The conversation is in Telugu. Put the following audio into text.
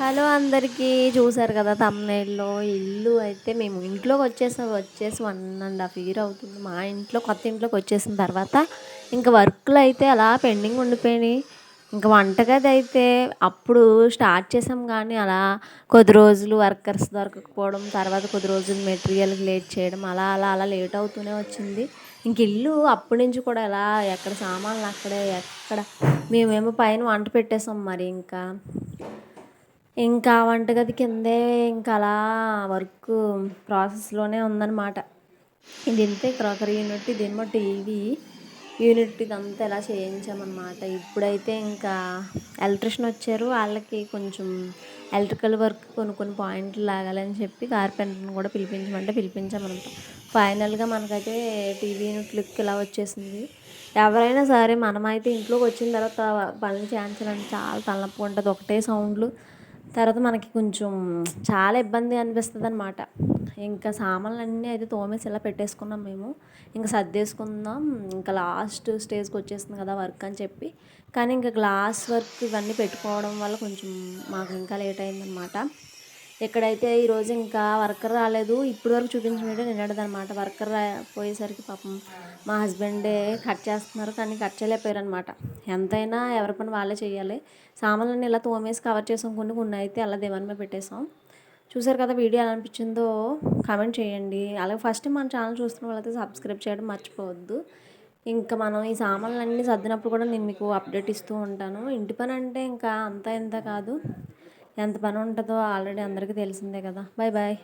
హలో అందరికీ. చూసారు కదా తమ్నేల్లో ఇల్లు అయితే మేము ఇంట్లోకి వచ్చేసాం వచ్చేసి వన్ అండ్ హాఫ్ ఇయర్ అవుతుంది. మా ఇంట్లో కొత్త ఇంట్లోకి వచ్చేసిన తర్వాత ఇంకా వర్క్లు అయితే అలా పెండింగ్ ఉండిపోయినాయి. ఇంకా వంటగది అయితే అప్పుడు స్టార్ట్ చేసాం కానీ అలా కొద్ది రోజులు వర్కర్స్ దొరకకపోవడం తర్వాత కొద్ది రోజులు మెటీరియల్ లేట్ చేయడం అలా అలా అలా లేట్ అవుతూనే వచ్చింది. ఇంక ఇల్లు అప్పటి నుంచి కూడా ఎలా ఎక్కడ సామాన్లు అక్కడే ఎక్కడ మేమేమో పైన వంట పెట్టేసాం మరి ఇంకా. ఇంకా వంటగది కిందే ఇంకా అలా వర్క్ ప్రాసెస్లోనే ఉందన్నమాట. ఇది ఇంతే క్రాకరీ యూనిట్ ఇదేమో టీవీ యూనిట్ ఇదంతా ఎలా చేయించామన్నమాట. ఇప్పుడైతే ఇంకా ఎలక్ట్రిషియన్ వచ్చారు. వాళ్ళకి కొంచెం ఎలక్ట్రికల్ వర్క్ కొన్ని కొన్ని పాయింట్లు లాగాలని చెప్పి కార్పెంటర్ని కూడా పిలిపించమంటే పిలిపించామన్నమాట ఫైనల్గా మనకైతే టీవీ యూనిట్ లుక్ ఇలా వచ్చేసింది. ఎవరైనా సరే మనమైతే ఇంట్లోకి వచ్చిన తర్వాత పనులు చేయించాలంటే చాలా తలనొప్పి ఉంటుంది. ఒకటే సౌండ్లు. తర్వాత మనకి కొంచెం చాలా ఇబ్బంది అనిపిస్తుంది అనమాట ఇంకా సామాన్లన్నీ అయితే తోమేసి ఇలా పెట్టేసుకున్నాం మేము. ఇంకా సర్దేసుకుందాం. ఇంకా లాస్ట్ స్టేజ్కి వచ్చేస్తుంది కదా వర్క్ అని చెప్పి. కానీ ఇంకా గ్లాస్ వర్క్ ఇవన్నీ పెట్టుకోవడం వల్ల కొంచెం మాకు ఇంకా లేట్ అయిందనమాట ఎక్కడైతే ఈరోజు ఇంకా వర్కర్ రాలేదు ఇప్పుడు వరకు చూపించిన వీడియో నిన్నడదనమాట వర్కర్ రా పోయేసరికి పాపం మా హస్బెండే కట్ చేస్తున్నారు కానీ కట్ చేయలేకపోయారు అనమాట ఎంతైనా ఎవరి పని వాళ్ళే చేయాలి. సామాన్లన్నీ ఇలా తోమేసి కవర్ చేసాం కొన్ని కొన్ని అయితే అలా దివాన్ పెట్టేసాం. చూసారు కదా వీడియో ఎలా అనిపించిందో? కామెంట్ చేయండి. అలాగే ఫస్ట్ మన ఛానల్ చూస్తున్న వాళ్ళైతే సబ్స్క్రైబ్ చేయడం మర్చిపోవద్దు. ఇంకా మనం ఈ సామాన్లన్నీ సర్దినప్పుడు కూడా నేను మీకు అప్డేట్ ఇస్తూ ఉంటాను. ఇంటి పని అంటే ఇంకా అంత ఇంత కాదు. ఎంత పని ఉంటుందో ఆల్రెడీ అందరికీ తెలిసిందే కదా. Bye bye